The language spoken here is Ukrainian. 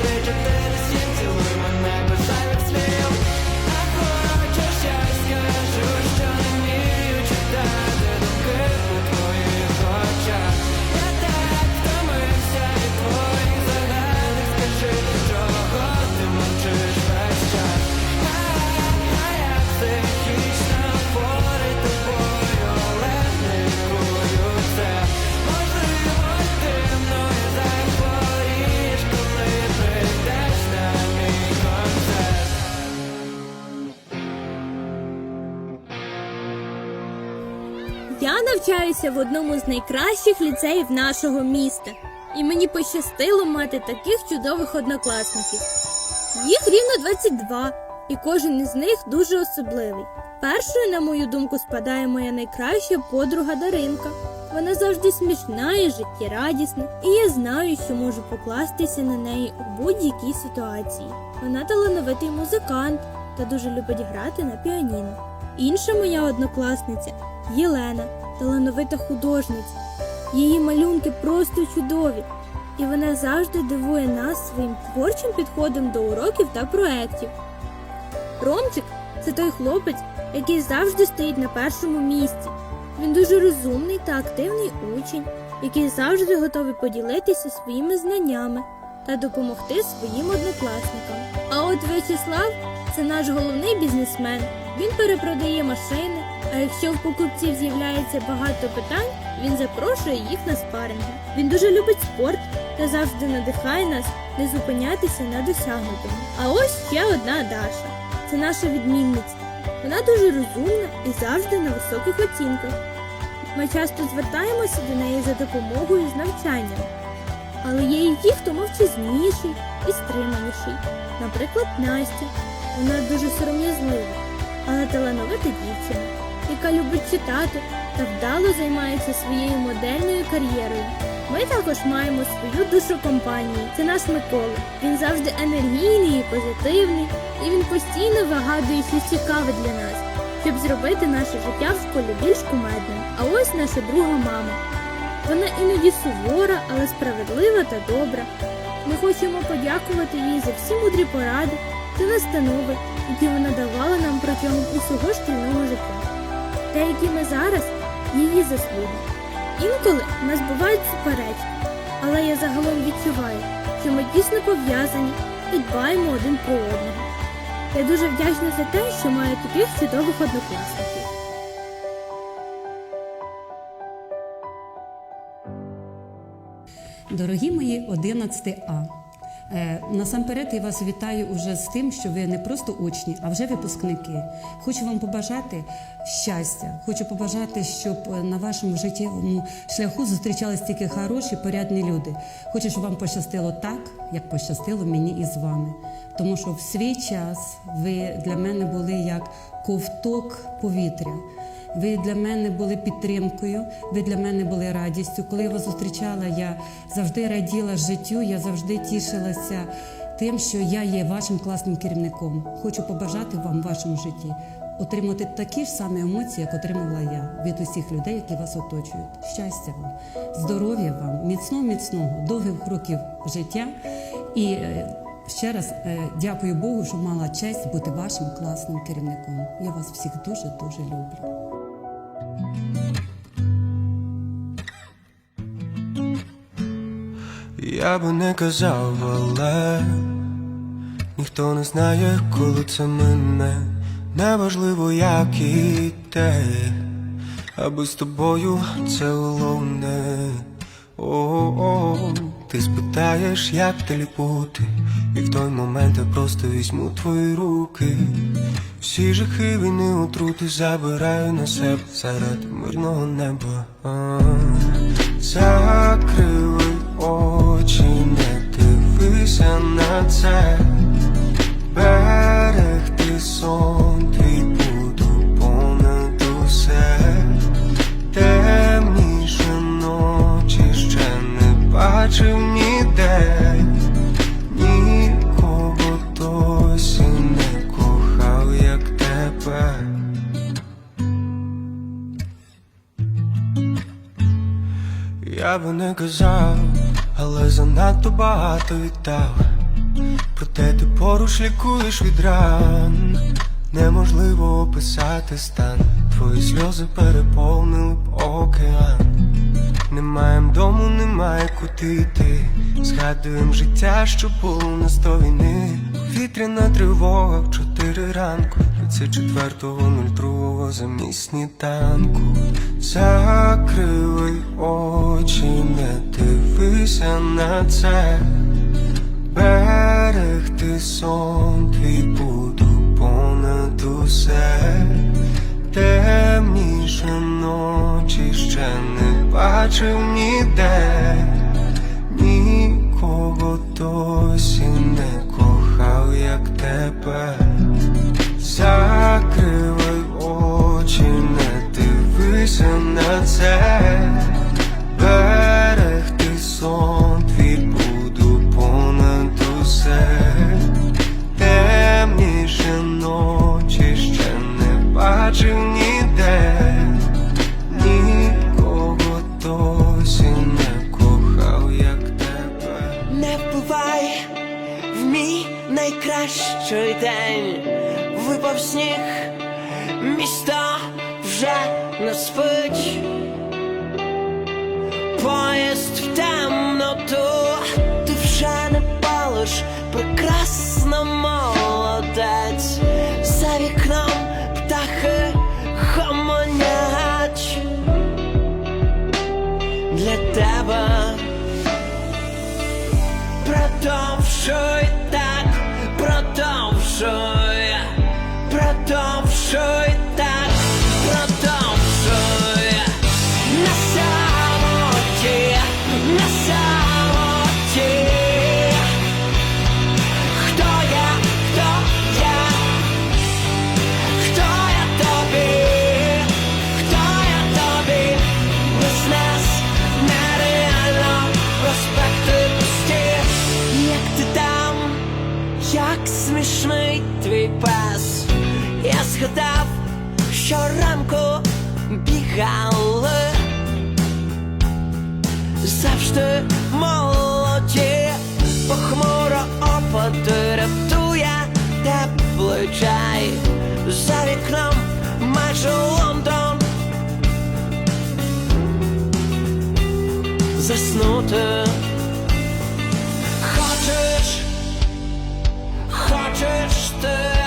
afraid to Я навчаюся в одному з найкращих ліцеїв нашого міста, і мені пощастило мати таких чудових однокласників. Їх рівно 22, і кожен із них дуже особливий. Першою, на мою думку, спадає моя найкраща подруга Даринка. Вона завжди смішна і життєрадісна, і я знаю, що можу покластися на неї у будь-якій ситуації. Вона талановитий музикант та дуже любить грати на піаніно. Інша моя однокласниця Єлена, талановита художниця. Її малюнки просто чудові, і вона завжди дивує нас своїм творчим підходом до уроків та проєктів. Ромчик це той хлопець, який завжди стоїть на першому місці. Він дуже розумний та активний учень, який завжди готовий поділитися своїми знаннями та допомогти своїм однокласникам. А от В'ячеслав це наш головний бізнесмен. Він перепродає машини, а якщо в покупців з'являється багато питань, він запрошує їх на спаринги. Він дуже любить спорт та завжди надихає нас не зупинятися на досягнутому. А ось ще одна Даша. Це наша відмінниця. Вона дуже розумна і завжди на високих оцінках. Ми часто звертаємося до неї за допомогою з навчанням. Але є і ті, хто мовчазніший і стриманіший. Наприклад, Настя. Вона дуже сором'язлива, але талановита дівчина, яка любить читати та вдало займається своєю модельною кар'єрою. Ми також маємо свою душу компанії. Це наш Микола. Він завжди енергійний і позитивний, і він постійно вигадує щось цікаве для нас, щоб зробити наше життя в школі більш кумедним. А ось наша друга мама. Вона іноді сувора, але справедлива та добра. Ми хочемо подякувати їй за всі мудрі поради та настанови, які вона давала нам протягом усього шкільного життя, та які ми зараз її заслуги. Інколи в нас бувають суперечки, але я загалом відчуваю, що ми дійсно пов'язані і дбаємо один про одного. Я дуже вдячна за те, що маю таких чудових однокласників. Дорогі мої 11 А. Е, насамперед я вас вітаю уже з тим, що ви не просто учні, а вже випускники. Хочу вам побажати щастя, хочу побажати, щоб е, на вашому життєвому шляху зустрічались тільки хороші, порядні люди. Хочу, щоб вам пощастило так, як пощастило мені і з вами. Тому що в свій час ви для мене були як ковток повітря. Ви для мене були підтримкою, ви для мене були радістю. Коли я вас зустрічала, я завжди раділа життю, я завжди тішилася тим, що я є вашим класним керівником. Хочу побажати вам в вашому житті отримати такі ж самі емоції, як отримала я від усіх людей, які вас оточують. Щастя вам, здоров'я вам, міцного, міцного, довгих років життя і. е, Ще раз е, дякую Богу, що мала честь бути вашим класним керівником. Я вас всіх дуже дуже люблю. Я би не казав, але ніхто не знає, коли це мине. Неважливо, як і те, аби з тобою це головне. о, о, ти спитаєш, як далі бути, і в той момент я просто візьму твої руки. Всі жахи війни отрути забираю на себе заради мирного неба. Закрили очі, не дивися на це. Берегти сон твій буду понад усе. Темніше ночі ще не бачив ніде. Я би не казав, але занадто багато віддав. Проте ти поруч лікуєш від ран. Неможливо описати стан. Твої сльози переповнили б океан. Не маєм дому, немає куди йти. Згадуєм життя, що було на сто війни. Вітряна тривога в чотири ранку. 34.02 замість сніданку. Закрили очі, не дивися на це. Берегти сон твій буду понад усе. Темніше ночі ще не бачив ніде, нікого досі не кохав, як тебе. Закривай очі, не дивися на це. Берегти сон твій буду понад усе. Темніше ночі ще не бачив ніде, нікого досі не кохав, як тебе. Не впливай в мій найкращий день. Випав сніг, місто вже не спить. Поїзд в темноту, ти вже не палиш, прекрасна молодець. За вікном птахи гомонять для тебе. Продовжуй смішний твій пес. Я згадав, що ранку бігали. Завжди молоді, похмуро опади раптує теплий чай. За вікном майже Лондон. Заснути sister